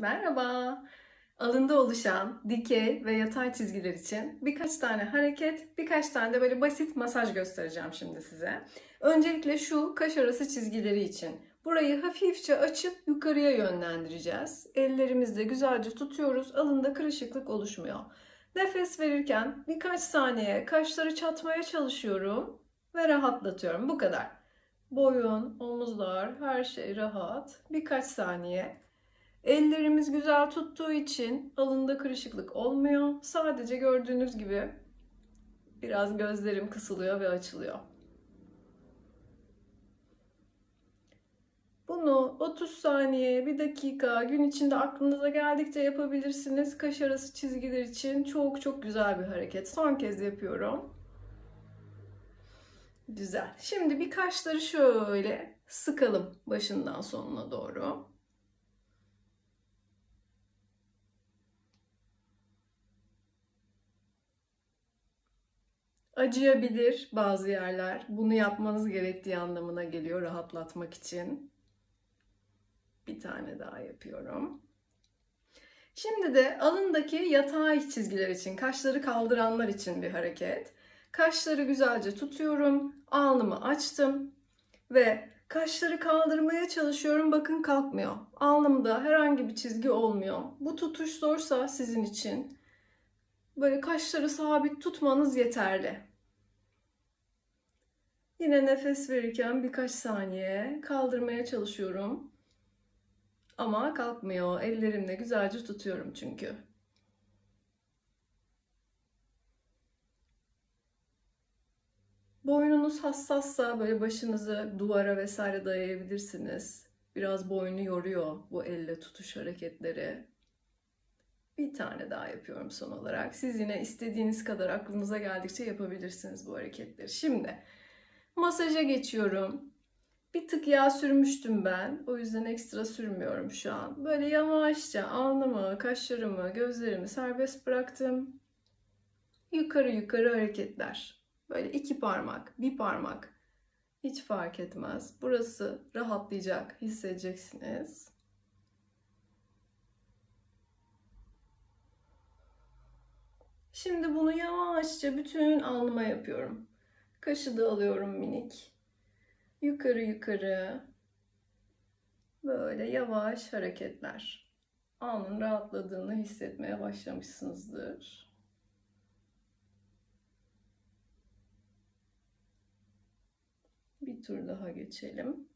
Merhaba. Alında oluşan dikey ve yatay çizgiler için birkaç tane hareket, birkaç tane de böyle basit masaj göstereceğim şimdi size. Öncelikle şu kaş arası çizgileri için. Burayı hafifçe açıp yukarıya yönlendireceğiz. Ellerimizle güzelce tutuyoruz. Alında kırışıklık oluşmuyor. Nefes verirken birkaç saniye kaşları çatmaya çalışıyorum ve rahatlatıyorum. Bu kadar. Boyun, omuzlar, her şey rahat. Birkaç saniye. Ellerimiz güzel tuttuğu için alında kırışıklık olmuyor. Sadece gördüğünüz gibi biraz gözlerim kısılıyor ve açılıyor. Bunu 30 saniye, 1 dakika, gün içinde aklınıza geldikçe yapabilirsiniz. Kaş arası çizgiler için çok çok güzel bir hareket. Son kez yapıyorum. Güzel. Şimdi bir kaşları şöyle sıkalım başından sonuna doğru. Acıyabilir bazı yerler. Bunu yapmanız gerektiği anlamına geliyor rahatlatmak için. Bir tane daha yapıyorum. Şimdi de alındaki yatay çizgiler için, kaşları kaldıranlar için bir hareket. Kaşları güzelce tutuyorum, alnımı açtım ve kaşları kaldırmaya çalışıyorum. Bakın kalkmıyor. Alnımda herhangi bir çizgi olmuyor. Bu tutuş zorsa sizin için böyle kaşları sabit tutmanız yeterli. Yine nefes verirken birkaç saniye kaldırmaya çalışıyorum. Ama kalkmıyor. Ellerimle güzelce tutuyorum çünkü. Boynunuz hassassa böyle başınızı duvara vesaire dayayabilirsiniz. Biraz boynu yoruyor bu elle tutuş hareketleri. Bir tane daha yapıyorum son olarak. Siz yine istediğiniz kadar aklınıza geldikçe yapabilirsiniz bu hareketleri. Şimdi masaja geçiyorum. Bir tık yağ sürmüştüm ben. O yüzden ekstra sürmüyorum şu an. Böyle yavaşça alnımı, kaşlarımı, gözlerimi serbest bıraktım. Yukarı yukarı hareketler. Böyle iki parmak, bir parmak. Hiç fark etmez. Burası rahatlayacak, hissedeceksiniz. Şimdi bunu yavaşça bütün alnıma yapıyorum. Kaşı da alıyorum minik. Yukarı yukarı. Böyle yavaş hareketler. Alnın rahatladığını hissetmeye başlamışsınızdır. Bir tur daha geçelim.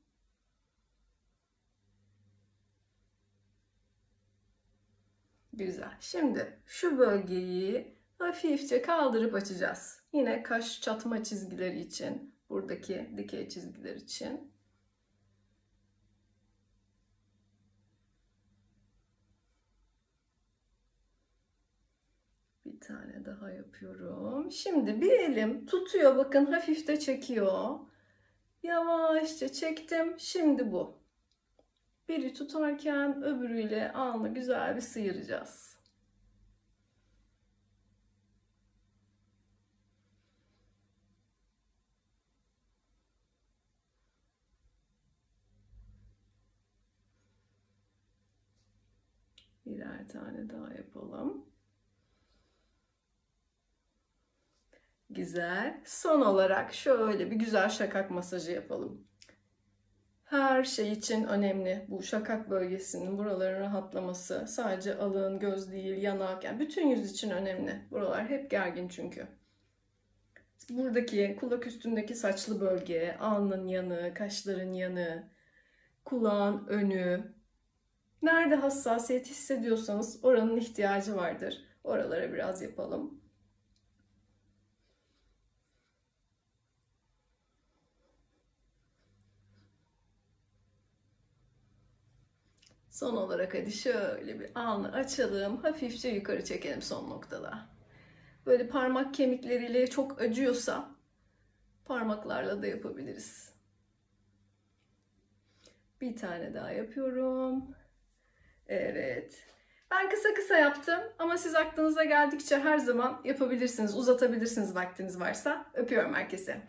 Güzel. Şimdi şu bölgeyi hafifçe kaldırıp açacağız. Yine kaş çatma çizgileri için, buradaki dikey çizgiler için. Bir tane daha yapıyorum. Şimdi bir elim tutuyor bakın hafif de çekiyor. Yavaşça çektim. Şimdi bu. Biri tutarken öbürüyle alnı güzel bir sıyıracağız. Birer tane daha yapalım. Güzel. Son olarak şöyle bir güzel şakak masajı yapalım. Her şey için önemli bu şakak bölgesinin buraların rahatlaması. Sadece alın, göz değil, yanak yani bütün yüz için önemli. Buralar hep gergin çünkü. Buradaki kulak üstündeki saçlı bölge, alnın yanı, kaşların yanı, kulağın önü. Nerede hassasiyet hissediyorsanız oranın ihtiyacı vardır. Oralara biraz yapalım. Son olarak hadi şöyle bir alnı açalım. Hafifçe yukarı çekelim son noktada. Böyle parmak kemikleriyle çok acıyorsa parmaklarla da yapabiliriz. Bir tane daha yapıyorum. Evet. Ben kısa kısa yaptım ama siz aklınıza geldikçe her zaman yapabilirsiniz, uzatabilirsiniz vaktiniz varsa. Öpüyorum herkese.